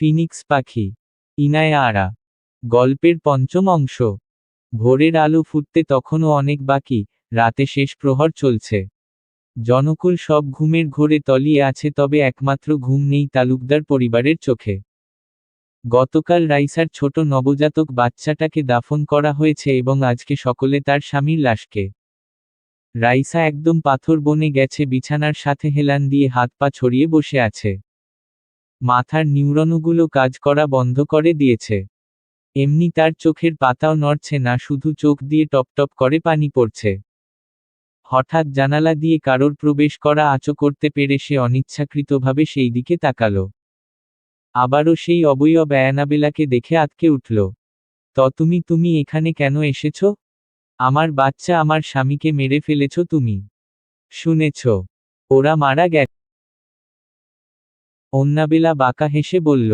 Phoenix পাখি, ইনায়া আরা। গল্পের পঞ্চম অংশ। ভোরের আলো ফুটতে তখনও অনেক বাকি, রাতে শেষ প্রহর চলছে। জনকুল সব ঘুমের ঘোরে তলিয়ে আছে, তবে একমাত্র ঘুম নেই তালুকদার পরিবারের চোখে। গতকাল রাইসার ছোট নবজাতক বাচ্চাটাকে দাফন করা হয়েছে এবং আজকে সকলে তার স্বামীর লাশকে। রাইসা একদম পাথর বনে গেছে, বিছানার সাথে হেলান দিয়ে হাত পা ছড়িয়ে বসে আছে। মাথার নিউরনগুলো কাজ করা বন্ধ করে দিয়েছে। এমনি তার চোখের পাতাও নড়ছে না, শুধু চোখ দিয়ে টপটপ করে পানি পড়ছে। হঠাৎ জানালা দিয়ে কারোর প্রবেশ করা আঁচো করতে পেরে সে অনিচ্ছাকৃতভাবে সেই দিকে তাকালো। আবারও সেই অবয়ব অ্যানাবেলাকে দেখে আতকে উঠল। ত, তুমি তুমি এখানে কেন এসেছ? আমার বাচ্চা আমার স্বামীকে মেরে ফেলেছ তুমি। শুনেছ, ওরা মারা গেছে। অন্নাবেলা বাঁকা হেসে বলল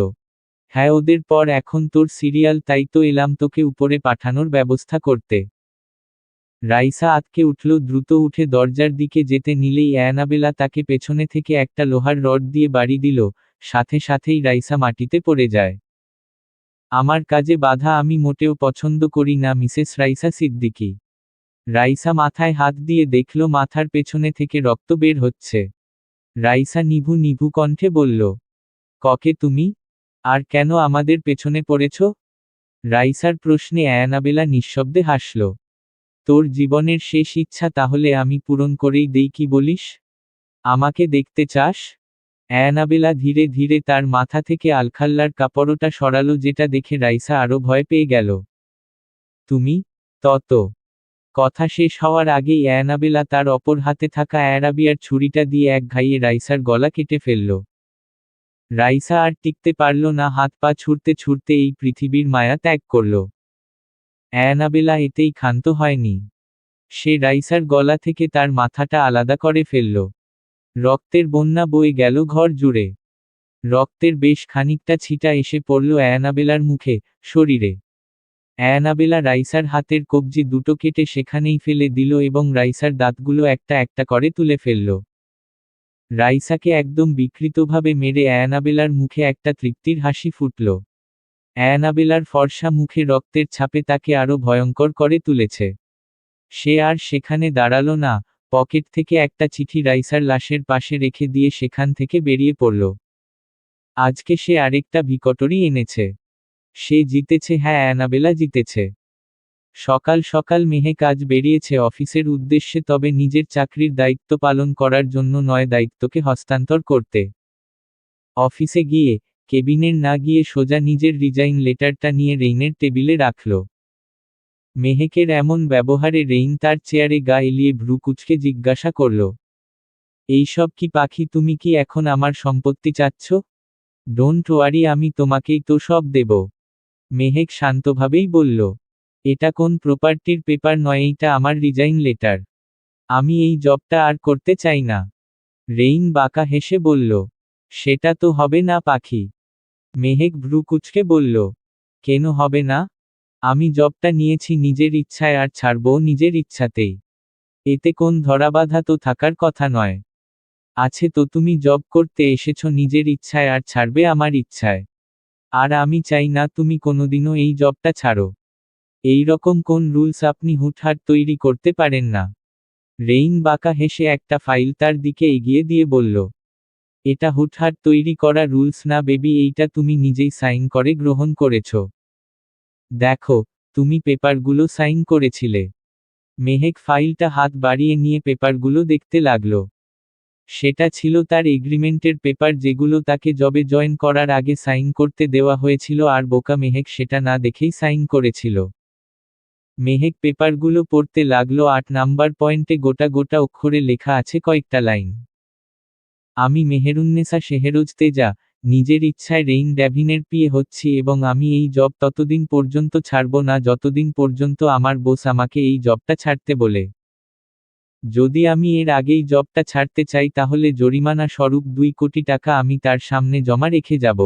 হ্যাঁ ওদের পর এখন তোর সিরিয়াল, তাই তো এলাম তোকে উপরে পাঠানোর ব্যবস্থা করতে রাইসা আতকে উঠল, দ্রুত উঠে দরজার দিকে যেতে নিলেই অ্যানাবেলা তাকে পেছনে থেকে একটা লোহার রড দিয়ে বাড়ি দিল, সাথে সাথেই রাইসা মাটিতে পড়ে যায়। আমার কাজে বাধা আমি মোটেও পছন্দ করি না, মিসেস রাইসা সিদ্দিকি রাইসা মাথায় হাত দিয়ে দেখল, মাথার পেছনে থেকে রক্ত বের হচ্ছে। রাইসা নিভু নিভু কণ্ঠে বলল, ককে তুমি? আর কেন আমাদের পেছনে পড়েছ? রাইসার প্রশ্নে অ্যানাবেলা নিঃশব্দে হাসল, তোর জীবনের শেষ ইচ্ছা তাহলে আমি পূরণ করেই দেই কি বলিস? আমাকে দেখতে চাস? অ্যানাবেলা ধীরে ধীরে তার মাথা থেকে আলখাল্লার কাপড়টা সরালো যেটা দেখে রাইসা আরও ভয় পেয়ে গেল, তুমি? তত কথা শেষ হওয়ার আগেই অ্যানাবেলা তার অপর হাতে থাকা অ্যারাবিয়ার ছুরিটা দিয়ে এক ঘাইয়ে রাইসার গলা কেটে ফেলল। রাইসা আর টিকতে পারল না, হাত পা ছুটতে ছুটতে এই পৃথিবীর মায়া ত্যাগ করল। অ্যানাবেলা এতেই ক্ষান্ত হয়নি। সে রাইসার গলা থেকে তার মাথাটা আলাদা করে ফেলল। রক্তের বন্যা বয়ে গেল ঘর জুড়ে। রক্তের বেশ খানিকটা ছিটা এসে পড়ল অ্যানাবেলার মুখে, শরীরে। অ্যানাবেলা রাইসার হাতের কবজি দুটো কেটে সেখানেই ফেলে দিল এবং রাইসার দাঁতগুলো একটা একটা করে তুলে ফেলল। রাইসাকে একদম বিকৃতভাবে মেরে অ্যানাবেলার মুখে একটা তৃপ্তির হাসি ফুটল। অ্যানাবেলার ফর্সা মুখে রক্তের ছাপে তাকে আরও ভয়ঙ্কর করে তুলেছে। সে আর সেখানে দাঁড়াল না, পকেট থেকে একটা চিঠি রাইসার লাশের পাশে রেখে দিয়ে সেখান থেকে বেরিয়ে পড়ল। আজকে সে আরেকটা ভিকটরি এনেছে। সে জিতেছে হ্যাঁ অ্যানাবেলা জিতেছে। সকাল সকাল মেহে কাজ বেরিয়েছে অফিসের উদ্দেশ্যে, তবে নিজের চাকরির দায়িত্ব পালন করার জন্য নয়, দায়িত্বকে হস্তান্তর করতে। অফিসে গিয়ে, কেবিনের না গিয়ে সোজা নিজের রিজাইন লেটারটা নিয়ে রেইনের টেবিলে রাখল। মেহেকের এমন ব্যবহারে রেইন তার চেয়ারে গা এলিয়ে ভ্রু কুচকে জিজ্ঞাসা করল, এইসব কি পাখি, তুমি কি এখন আমার সম্পত্তি চাচ্ছ? ডোন্ট ওয়ারি, আমি তোমাকেই তো সব দেব। মেহেক শান্তভাবেই বলল, এটা কোন প্রপার্টির পেপার নয়, এইটা আমার রিজাইন লেটার আমি এই জবটা আর করতে চাই না। রেইন বাঁকা হেসে বলল, সেটা তো হবে না, পাখি। মেহেক ভ্রু কুচকে বলল, কেন হবে না? আমি জবটা নিয়েছি নিজের ইচ্ছায় আর ছাড়বও নিজের ইচ্ছাতেই। এতে কোন ধরাবাধা তো থাকার কথা নয়। আছে তো তুমি জব করতে এসেছ নিজের ইচ্ছায় আর ছাড়বে আমার ইচ্ছায়। আর আমি চাই না তুমি কোনোদিনও এই জবটা ছাড়ো। এই রকম কোন রুলস আপনি হুটহাট তৈরি করতে পারেন না। রেইন বাঁকা হেসে একটা ফাইল তার দিকে এগিয়ে দিয়ে বলল, এটা হুটহাট তৈরি করা রুলস না বেবি, এইটা তুমি নিজেই সাইন করে গ্রহণ করেছ। দেখো, তুমি পেপারগুলো সাইন করেছিলে। মেহেক ফাইলটা হাত বাড়িয়ে নিয়ে পেপারগুলো দেখতে লাগল। সেটা ছিল তার এগ্রিমেন্টের পেপার যেগুলো তাকে জবে জয়েন করার আগে সাইন করতে দেওয়া হয়েছিল আর বোকা মেহেক সেটা না দেখেই সাইন করেছিল। মেহেক পেপারগুলো পড়তে লাগল আট নাম্বার পয়েন্টে গোটা গোটা অক্ষরে লেখা আছে কয়েকটা লাইন। আমি মেহেরুন্নেসা শেহেরোজ তেজা, নিজের ইচ্ছায় রেইন ড্যাভিনের পিয়ে হচ্ছি এবং আমি এই জব ততদিন পর্যন্ত ছাড়ব না যতদিন পর্যন্ত আমার বোস আমাকে এই জবটা ছাড়তে বলে। যদি আমি এর আগেই জবটা ছাড়তে চাই তাহলে জরিমানা স্বরূপ দুই কোটি টাকা আমি তার সামনে জমা রেখে যাব।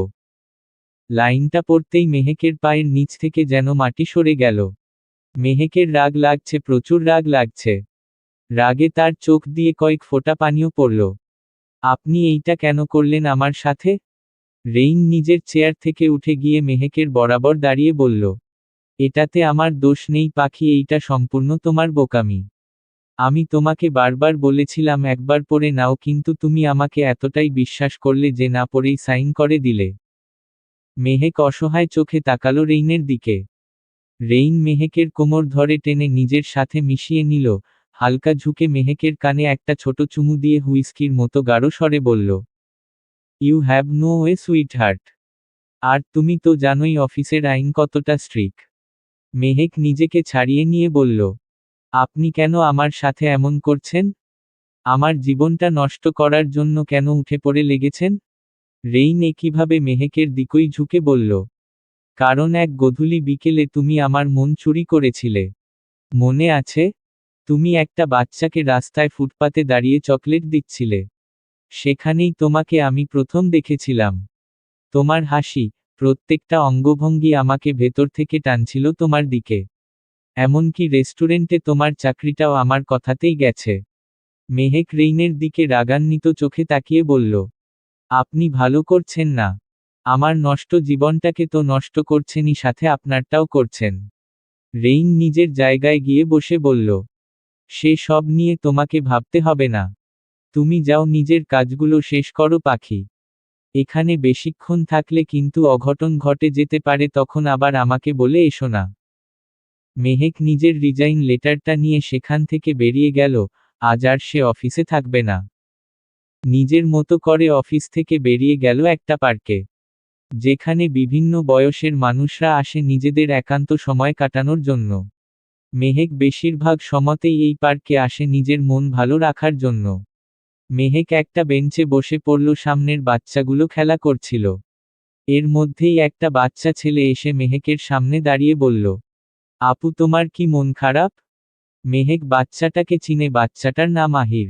লাইনটা পড়তেই মেহেকের পায়ের নিচ থেকে যেন মাটি সরে গেল। মেহেকের রাগ লাগছে, প্রচুর রাগ লাগছে। রাগে তার চোখ দিয়ে কয়েক ফোঁটা পানিও পড়ল। আপনি এইটা কেন করলেন আমার সাথে? রেইন নিজের চেয়ার থেকে উঠে গিয়ে মেহেকের বরাবর দাঁড়িয়ে বলল, এটাতে আমার দোষ নেই, পাখি, এইটা সম্পূর্ণ তোমার বোকামি। আমি তোমাকে বারবার বলেছিলাম একবার পরে নাও, কিন্তু তুমি আমাকে এতটাই বিশ্বাস করলে যে না পরেই সাইন করে দিলে। মেহেক অসহায় চোখে তাকালো রেইনের দিকে। রেইন মেহেকের কোমর ধরে টেনে নিজের সাথে মিশিয়ে নিল। হালকা ঝুঁকে মেহেকের কানে একটা ছোট চুমু দিয়ে হুইস্কির মতো গাঢ় স্বরে বলল you have no way sweet heart আর তুমি তো জানোই অফিসের আইন কতটা স্ট্রিক মেহেক নিজেকে ছাড়িয়ে নিয়ে বলল আপনি কেন আমার সাথে এমন করছেন? আমার জীবনটা নষ্ট করার জন্য কেন উঠে পড়ে লেগেছেন? রেইন একইভাবে মেহেকের দিকই ঝুঁকে বলল, কারণ এক গধূলি বিকেলে তুমি আমার মন চুরি করেছিলে। মনে আছে, তুমি একটা বাচ্চাকে রাস্তায় ফুটপাতে দাঁড়িয়ে চকলেট দিচ্ছিলে। সেখানেই তোমাকে আমি প্রথম দেখেছিলাম। তোমার হাসি প্রত্যেকটা অঙ্গভঙ্গি আমাকে ভেতর থেকে টানছিল তোমার দিকে। এমনকি রেস্টুরেন্টে তোমার চাকরিটাও আমার কথাতেই গেছে। মেহেক রেইনের দিকে রাগান্বিত চোখে তাকিয়ে বলল, আপনি ভালো করছেন না। আমার নষ্ট জীবনটাকে তো নষ্ট করছেনই, সাথে আপনারটাও করছেন। রেইন নিজের জায়গায় গিয়ে বসে বলল, সে সব নিয়ে তোমাকে ভাবতে হবে না। তুমি যাও, নিজের কাজগুলো শেষ করো, পাখি। এখানে বেশিক্ষণ থাকলে কিন্তু অঘটন ঘটে যেতে পারে, তখন আবার আমাকে বলে এসো না। মেহেক নিজের রিজাইন লেটারটা নিয়ে সেখান থেকে বেরিয়ে গেল, আজ আর সে অফিসে থাকবে না। নিজের মতো করে অফিস থেকে বেরিয়ে গেল একটা পার্কে যেখানে বিভিন্ন বয়সের মানুষরা আসে নিজেদের একান্ত সময় কাটানোর জন্য। মেহেক বেশিরভাগ সময়তেই এই পার্কে আসে নিজের মন ভালো রাখার জন্য। মেহেক একটা বেঞ্চে বসে পড়ল, সামনের বাচ্চাগুলো খেলা করছিল। এর মধ্যেই একটা বাচ্চা ছেলে এসে মেহেকের সামনে দাঁড়িয়ে বলল আপু তোমার কি মন খারাপ? মেহেক বাচ্চাটাকে চিনে বাচ্চাটার নাম আহির।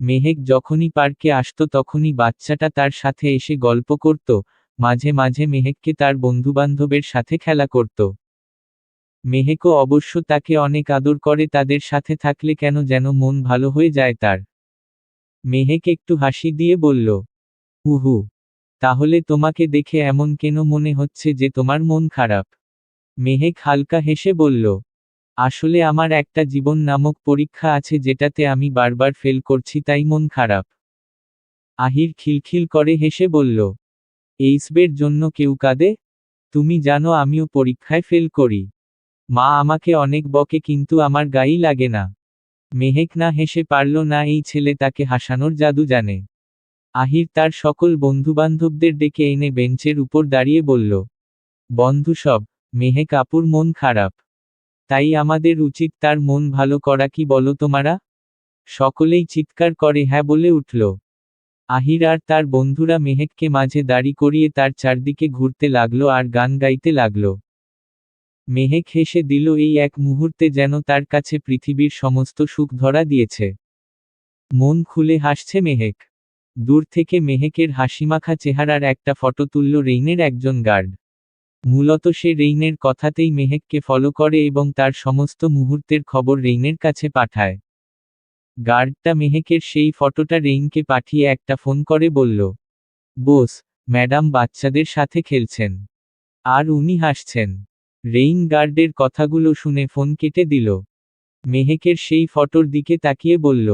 মেহেক যখনই পার্কে আসত তখনই বাচ্চাটা তার সাথে এসে গল্প করত, মাঝে মাঝে মেহেককে তার বন্ধুবান্ধবের সাথে খেলা করত। মেহেকও অবশ্য তাকে অনেক আদর করে তাদের সাথে থাকলে কেন যেন মন ভালো হয়ে যায় তার। মেহেক একটু হাসি দিয়ে বলল হুহু তাহলে তোমাকে দেখে এমন কেন মনে হচ্ছে যে তোমার মন খারাপ? মেহেক হালকা হেসে বলল, আসলে আমার একটা জীবন নামক পরীক্ষা আছে যেটাতে আমি বারবার ফেল করছি, তাই মন খারাপ। আহির খিলখিল করে হেসে বলল, এইসবের জন্য কেউ কাঁদে? তুমি জানো আমিও পরীক্ষায় ফেল করি। মা আমাকে অনেক বকে, কিন্তু আমার গায়েই লাগে না। মেহেক না হেসে পারল না এই ছেলে তাকে হাসানোর জাদু জানে। আহির তার সকল বন্ধুবান্ধবদের ডেকে এনে বেঞ্চের উপর দাঁড়িয়ে বলল, বন্ধু সব মেহেক কাপুর মন খারাপ। তাই আমাদের উচিত তার মন ভালো করা কি বলো তোমারা? সকলেই চিৎকার করে হ্যাঁ বলে উঠল। আহির আর তার বন্ধুরা মেহেককে মাঝে দাড়ি করিয়ে তার চারদিকে ঘুরতে লাগল আর গান গাইতে লাগল। মেহেক হেসে দিল, এই এক মুহূর্তে যেন তার কাছে পৃথিবীর সমস্ত সুখ ধরা দিয়েছে। মন খুলে হাসছে মেহেক। দূর থেকে মেহেকের হাসিমাখা চেহারার একটা ফটো তুলল রেইনের একজন গার্ড। মূলত সে রেইনের কথাতেই মেহেককে ফলো করে এবং তার সমস্ত মুহূর্তের খবর রেইনের কাছে পাঠায়। গার্ডটা মেহেকের সেই ফটোটা রেইনকে পাঠিয়ে একটা ফোন করে বলল, বোস, ম্যাডাম বাচ্চাদের সাথে খেলছেন। আর উনি হাসছেন। রেইন গার্ডের কথাগুলো শুনে ফোন কেটে দিল। মেহেকের সেই ফটোর দিকে তাকিয়ে বলল,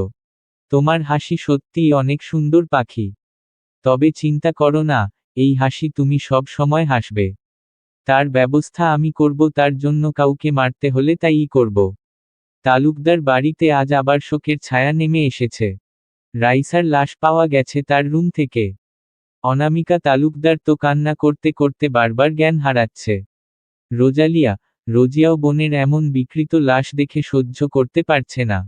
তোমার হাসি সত্যিই অনেক সুন্দর পাখি। তবে চিন্তা করো না, এই হাসি তুমি সব সময় হাসবে। তার ব্যবস্থা আমি করব, তার জন্য কাউকে মারতে হলে তাইই করব। তালুকদার বাড়িতে আজ আবার শোকের ছায়া নেমে এসেছে। রাইসার লাশ পাওয়া গেছে তার রুম থেকে। অনামিকা তালুকদার তো কান্না করতে করতে বারবার জ্ঞান হারাচ্ছে। রোজালিয়া, রোজিয়াও বোনের এমন বিকৃত লাশ দেখে সহ্য করতে পারছে না।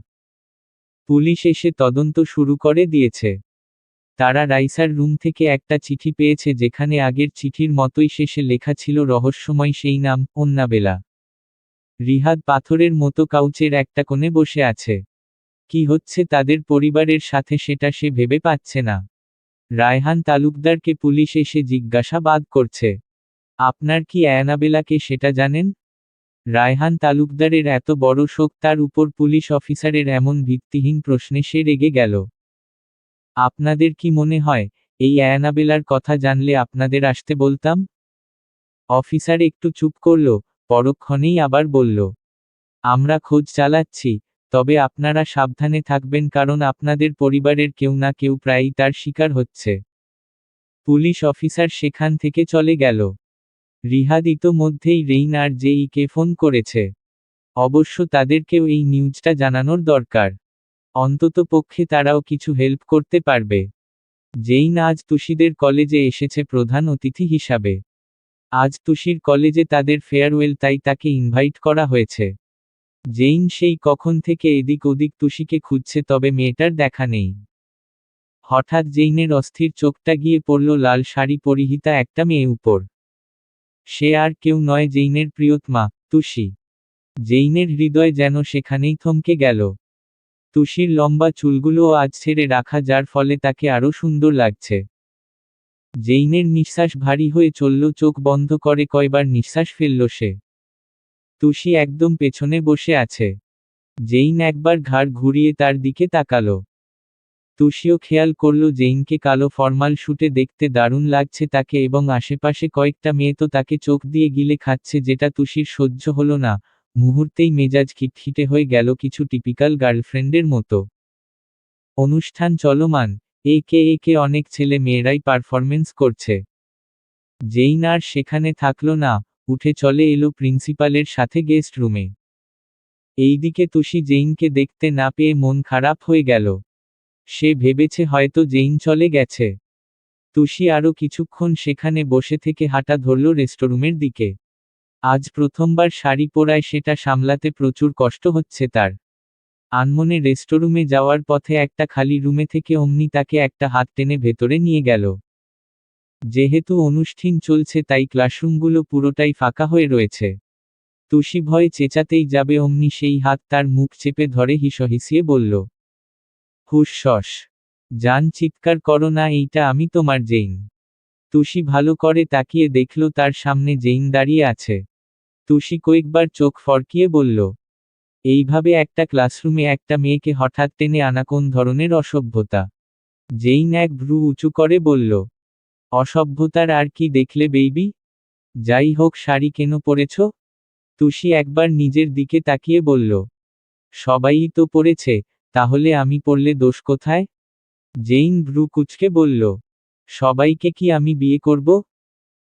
পুলিশ এসে তদন্ত শুরু করে দিয়েছে। তারা রাইসার রুম থেকে একটা চিঠি পেয়েছে যেখানে আগের চিঠির মতোই শেষে লেখা ছিল রহস্যময় সেই নাম, অন্নাবেলা। রিহাদ পাথরের মতো কাউচের একটা কোণে বসে আছে। কি হচ্ছে তাদের পরিবারের সাথে সেটা সে ভেবে পাচ্ছে না। রায়হান তালুকদারকে পুলিশ এসে জিজ্ঞাসাবাদ করছে। আপনার কি অ্যানাবেলাকে সেটা জানেন? রায়হান তালুকদারের এত বড় শোক তার উপর পুলিশ অফিসারের এমন ভিত্তিহীন প্রশ্নে সে রেগে গেল। আপনাদের কি মনে হয়, এই অ্যানাবেলার কথা জানলে আপনাদের আসতে বলতাম? অফিসার একটু চুপ করল, পরক্ষণেই আবার বলল, আমরা খোঁজ চালাচ্ছি, তবে আপনারা সাবধানে থাকবেন কারণ আপনাদের পরিবারের কেউ না কেউ প্রায়ই তার শিকার হচ্ছে। পুলিশ অফিসার সেখান থেকে চলে গেল। রিহাদ ইতোমধ্যেই রেইন আর জেইকে ফোন করেছে। অবশ্য তাদেরকেও এই নিউজটা জানানোর দরকার। অন্তত পক্ষে তারাও কিছু হেল্প করতে পারবে। জেইন আজ তুষিদের কলেজে এসেছে প্রধান অতিথি হিসাবে। আজ তুষির কলেজে তাদের ফেয়ারওয়েল তাই তাকে ইনভাইট করা হয়েছে। জেইন সেই কখন থেকে এদিক ওদিক তুষিকে খুঁজছে তবে মেয়েটার দেখা নেই। হঠাৎ জেইনের অস্থির চোখটা গিয়ে পড়ল লাল শাড়ি পরিহিতা একটা মেয়ে উপর। সে আর কেউ নয় জেইনের প্রিয়তমা, তুষি। জেইনের হৃদয় যেন সেখানেই থমকে গেল। তুষির লম্বা চুলগুলোও আজ ছেড়ে রাখা, যার ফলে তাকে আরও সুন্দর লাগছে। জেইনের নিঃশ্বাস ভারী হয়ে চলল, চোখ বন্ধ করে কয়বার নিঃশ্বাস ফেলল সে। তুষি একদম পেছনে বসে আছে। জেইন একবার ঘাড় ঘুরিয়ে তার দিকে তাকালো। তুষিও খেয়াল করল, জেইনকে কালো ফর্মাল শুটে দেখতে দারুণ লাগছে তাকে এবং আশেপাশে কয়েকটা মেয়ে তো তাকে চোখ দিয়ে গিলে খাচ্ছে, যেটা তুষির সহ্য হলো না। মুহূর্তেই মেজাজ খিটখিটে হয়ে গেল কিছু টিপিক্যাল গার্লফ্রেন্ডের মতো। অনুষ্ঠান চলমান, একে একে অনেক ছেলে মেয়েরাই পারফরমেন্স করছে। জেইন আর সেখানে থাকল না, উঠে চলে এলো প্রিন্সিপালের সাথে গেস্ট রুমে এইদিকে তুষি জেইনকে দেখতে না পেয়ে মন খারাপ হয়ে গেল। সে ভেবেছে হয়তো জেইন চলে গেছে। তুষি আরও কিছুক্ষণ সেখানে বসে থেকে হাঁটা ধরল রেস্টরুমের দিকে। আজ প্রথমবার শাড়ি পরায় সেটা সামলাতে প্রচুর কষ্ট হচ্ছে তার। আনমনে রেস্টরুমে যাওয়ার পথে একটা খালি রুমে থেকে অমনি তাকে একটা হাত টেনে ভেতরে নিয়ে গেল। যেহেতু অনুষ্ঠান চলছে তাই ক্লাসরুমগুলো পুরোটাই ফাঁকা হয়ে রয়েছে। তুষি ভয়ে চেঁচাতেই যাবে অমনি সেই হাত তার মুখ চেপে ধরে হিসহিসিয়ে বলল হুসস যান চিৎকার করো না, এইটা আমি তোমার জেইন। তুষি ভালো করে তাকিয়ে দেখল তার সামনে জেইন দাঁড়িয়ে আছে। তুষি কয়েকবার চোখ ফরকিয়ে বলল, এইভাবে একটা ক্লাসরুমে একটা মেয়েকে হঠাৎ টেনে আনা কোন ধরনের অসভ্যতা? জেইন এক ভ্রু উঁচু করে বলল, অসভ্যতার আর কি দেখলে বেইবি? যাই হোক, শাড়ি কেন পরেছ? তুষি একবার নিজের দিকে তাকিয়ে বলল সবাই তো পড়েছে তাহলে আমি পড়লে দোষ কোথায়? জেইন ভ্রু কুচকে বলল, সবাইকে কি আমি বিয়ে করব?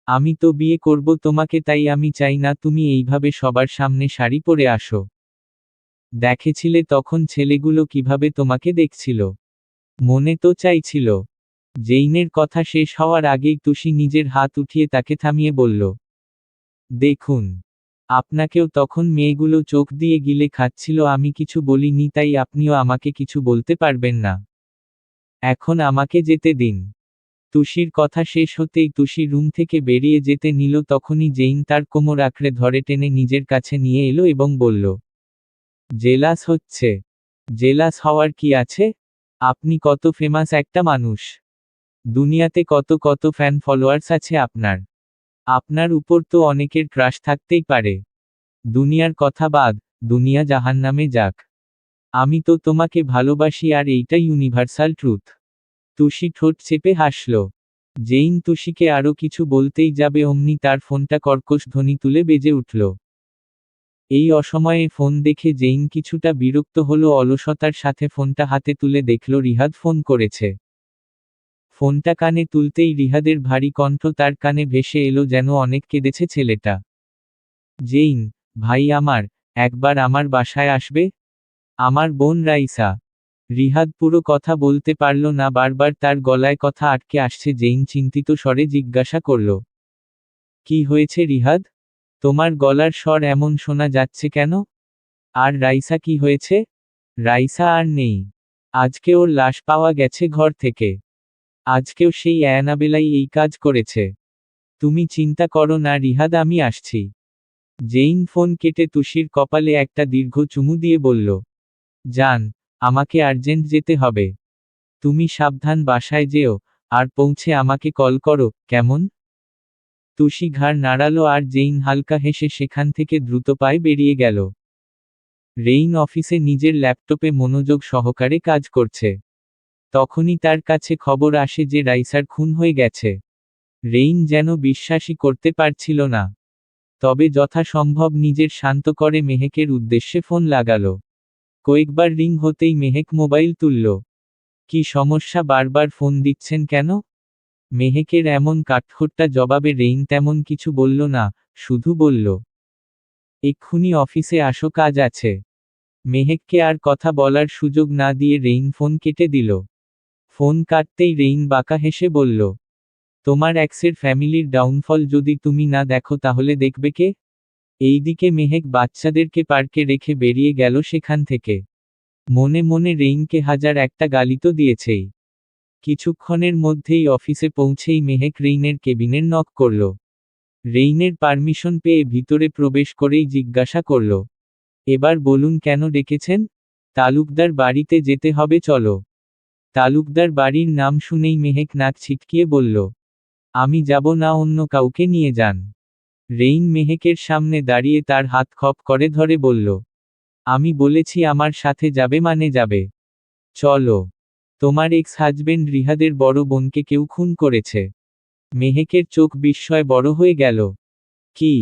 আমি তো বিয়ে করব তোমাকে তাই আমি চাই না, তুমি এইভাবে সবার সামনে শাড়ি পরে আসো। দেখেছিলে তখন ছেলেগুলো কীভাবে তোমাকে দেখছিল। মনে তো চাইছিল। জেইনের কথা শেষ হওয়ার আগেই তুষি নিজের হাত উঠিয়ে তাকে থামিয়ে বলল, দেখুন, আপনাকেও তখন মেয়েগুলো চোখ দিয়ে গিলে খাচ্ছিল, আমি কিছু বলিনি, তাই আপনিও আমাকে কিছু বলতে পারবেন না। এখন আমাকে যেতে দিন। তুষির কথা শেষ হতেই তুষি রুম থেকে বেরিয়ে যেতে নিল তখনই জেইন তার কোমর আঁকড়ে ধরে টেনে নিজের কাছে নিয়ে এলো এবং বলল, জেলাস হচ্ছে। জেলাস হওয়ার কি আছে? আপনি কত ফেমাস একটা মানুষ। দুনিয়াতে কত কত ফ্যান ফলোয়ার্স আছে আপনার। আপনার উপর তো অনেকের ক্রাশ থাকতেই পারে। দুনিয়ার কথা বাদ, দুনিয়া জাহান্নামে যাক। আমি তো তোমাকে ভালোবাসি আর এইটা ইউনিভার্সাল ট্রুথ তুষি ঠোঁট চেপে হাসল। জেইন তুষিকে আরও কিছু বলতেই যাবে অমনি তার ফোনটা কর্কশ ধ্বনি তুলে বেজে উঠল। এই অসময়ে ফোন দেখে জেইন কিছুটা বিরক্ত হলো, অলসতার সাথে ফোনটা হাতে তুলে দেখল, রিহাদ ফোন করেছে। ফোনটা কানে তুলতেই রিহাদের ভারী কণ্ঠ তার কানে ভেসে এলো যেন অনেক কেঁদেছে ছেলেটা। জেইন, ভাই আমার, একবার আমার বাসায় আসবে? আমার বোন রাইসা। রিহাদ পুরো কথা বলতে পারল না, বারবার তার গলায় কথা আটকে আসছে, জেইন চিন্তিত স্বরে জিজ্ঞাসা করল, কি হয়েছে রিহাদ? তোমার গলার স্বর এমন শোনা যাচ্ছে কেন? আর রাইসা কি হয়েছে? রাইসা আর নেই। আজকে ওর লাশ পাওয়া গেছে ঘর থেকে। আজকেও সেই অ্যানাবেলাই এই কাজ করেছে। তুমি চিন্তা করো না রিহাদ, আমি আসছি। জেইন ফোন কেটে তুষির কপালে একটা দীর্ঘ চুমু দিয়ে বলল, যান আমাকে আর্জেন্ট যেতে হবে। তুমি সাবধান বাসায় যেও, আর পৌঁছে আমাকে কল করো, কেমন? তুষি ঘাড় নাড়ালো আর জেইন হালকা হেসে সেখান থেকে দ্রুত পায়ে বেরিয়ে গেল। রেইন অফিসে নিজের ল্যাপটপে মনোযোগ সহকারে কাজ করছে। তখনই তার কাছে খবর আসে যে রাইসার খুন হয়ে গেছে। রেইন যেন বিশ্বাসই করতে পারছিল না। তবে যথাসম্ভব নিজের শান্ত করে মেহেকের উদ্দেশ্যে ফোন লাগালো। কয়েকবার রিং হতেই মেহেক মোবাইল তুলল। কি সমস্যা? বারবার ফোন দিচ্ছেন কেন? মেহেকের এমন কাঠখোট্টা জবাবে রেইন তেমন কিছু বলল না, শুধু বলল, এক্ষুনি অফিসে আসো, কাজ আছে। মেহেককে আর কথা বলার সুযোগ না দিয়ে রেইন ফোন কেটে দিল। ফোন কাটতেই রেইন বাঁকা হেসে বলল, তোমার এক্সের ফ্যামিলির ডাউনফল যদি তুমি না দেখো, তাহলে দেখবে কে? এইদিকে মেহেক বাচ্চাদেরকে পার্কে রেখে বেরিয়ে গেল সেখান থেকে। মনে মনে রেইনকে হাজার একটা গালি তো দিয়েছেই। কিছুক্ষণের মধ্যেই অফিসে পৌঁছেই মেহেক রেইনের কেবিনের নক করল। রেইনের পারমিশন পেয়ে ভিতরে প্রবেশ করেই জিজ্ঞাসা করল, এবার বলুন কেন ডেকেছেন? তালুকদার বাড়িতে যেতে হবে, চলো। তালুকদার বাড়ির নাম শুনেই মেহেক নাক ছিটকিয়ে বলল, আমি যাব না, অন্য কাউকে নিয়ে যান। রেইন মেহেকের সামনে দাঁড়িয়ে তার হাত খপ করে ধরে বলল, আমি বলেছি আমার সাথে যাবে মানে যাবে। চলো। তোমার এক্স হাজবেন্ড রিহাদের বড় বোনকে কেউ খুন করেছে। মেহেকের চোখ বিস্ময় বড় হয়ে গেল। কি?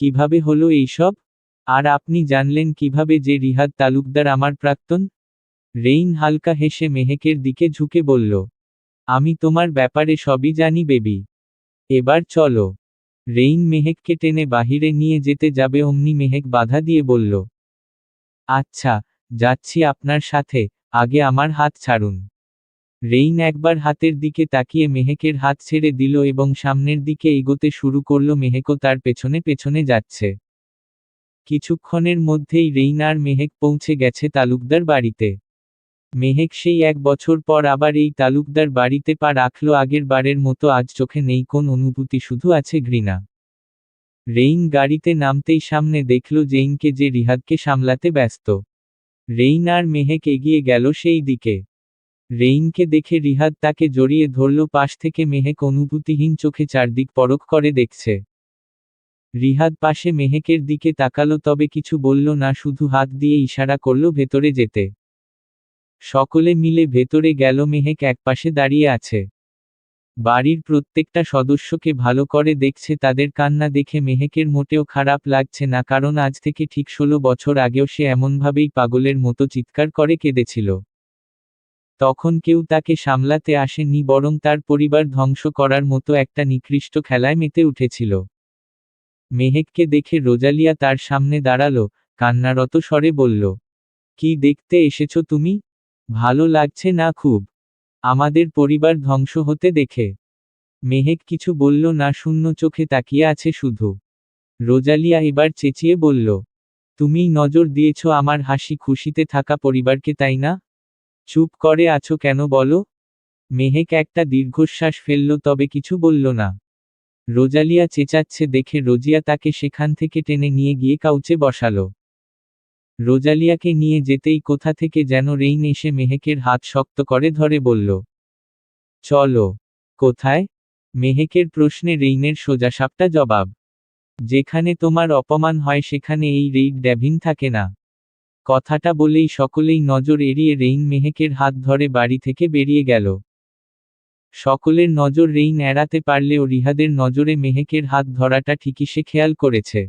কীভাবে হলো এইসব? আর আপনি জানলেন কীভাবে যে রিহাদ তালুকদার আমার প্রাক্তন? রেইন হালকা হেসে মেহেকের দিকে ঝুঁকে বলল, আমি তোমার ব্যাপারে সবই জানি, বেবি। এবার চলো। রেইন মেহেককে টেনে বাহিরে নিয়ে যেতে যাবে, অমনি মেহেক বাধা দিয়ে বলল আচ্ছা যাচ্ছি আপনার সাথে, আগে আমার হাত ছাড়ুন। রেইন একবার হাতের দিকে তাকিয়ে মেহেকের হাত ছেড়ে দিল এবং সামনের দিকে এগোতে শুরু করল, মেহেকও তার পেছনে পেছনে যাচ্ছে। কিছুক্ষণের মধ্যেই রেইন আর মেহেক পৌঁছে গেছে তালুকদার বাড়িতে। মেহেক সেই এক বছর পর আবার এই তালুকদার বাড়িতে পা রাখল, আগের বারের মতো আজ চোখে নেই কোন অনুভূতি, শুধু আছে ঘৃণা। রেইন গাড়িতে নামতেই সামনে দেখল জেইনকে যে রিহাদকে সামলাতে ব্যস্ত। রেইন আর মেহেক এগিয়ে গেল সেই দিকে। রেইনকে দেখে রিহাদ তাকে জড়িয়ে ধরল, পাশ থেকে মেহেক অনুভূতিহীন চোখে চারদিক পরখ করে দেখছে। রিহাদ পাশে মেহেকের দিকে তাকালো, তবে কিছু বলল না, শুধু হাত দিয়ে ইশারা করল ভেতরে যেতে। সকলে মিলে ভেতরে গেল মেহেক একপাশে দাঁড়িয়ে আছে। বাড়ির প্রত্যেকটা সদস্যকে ভালো করে দেখছে, তাদের কান্না দেখে মেহেকের মোটেও খারাপ লাগছে না, কারণ আজ থেকে ঠিক ষোলো বছর আগেও সে এমনভাবেই পাগলের মতো চিৎকার করে কেঁদেছিল। তখন কেউ তাকে সামলাতে আসেনি, বরং তার পরিবার ধ্বংস করার মতো একটা নিকৃষ্ট খেলায় মেতে উঠেছিল। মেহেককে দেখে রোজালিয়া তার সামনে দাঁড়াল, কান্নারত স্বরে বলল, কি দেখতে এসেছ তুমি? ভালো লাগছে না খুব। আমাদের পরিবার ধ্বংস হতে দেখে। মেহেক কিছু বলল, না, শূন্য চোখে তাকিয়ে আছে শুধু। রোজালিয়া এবার চেঁচিয়ে বলল, তুমি নজর দিয়েছ আমার হাসি খুশিতে থাকা পরিবারকে, তাই না? চুপ করে আছো কেন বলো? মেহেক একটা দীর্ঘশ্বাস ফেলল, তবে কিছু বলল না। রোজালিয়া চেঁচাচ্ছে, দেখে রোজিয়া তাকে সেখান থেকে টেনে নিয়ে গিয়ে কাউচে বসালো। রোজালিয়াকে নিয়ে যেতেই কোথা থেকে যেন রেইন এসে মেহেকের হাত শক্ত করে ধরে বলল, চলো, কোথায়? মেহেকের প্রশ্নে রেইনের সোজাসাপটা জবাব, যেখানে তোমার অপমান হয় সেখানে এই রেইড ড্যাভিন থাকে না। কথাটা বলেই সকলেই নজর এড়িয়ে রেইন মেহেকের হাত ধরে বাড়ি থেকে বেরিয়ে গেল। সকলের নজর রেইন এড়াতে পারলেও রিহাদের নজরে মেহেকের হাত ধরাটা ঠিকই সে খেয়াল করেছে।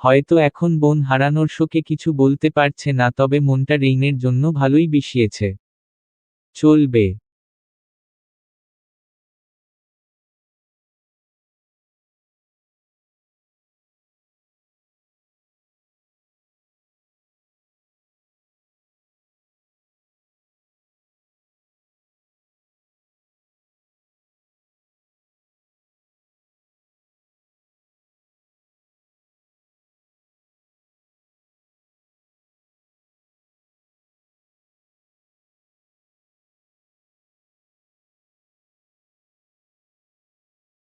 হয়তো এখন বোন হারানোর শোকে কিছু বলতে পারছে না, তবে মনটা রেইনের জন্য ভালোই বিষিয়েছে। চলবে।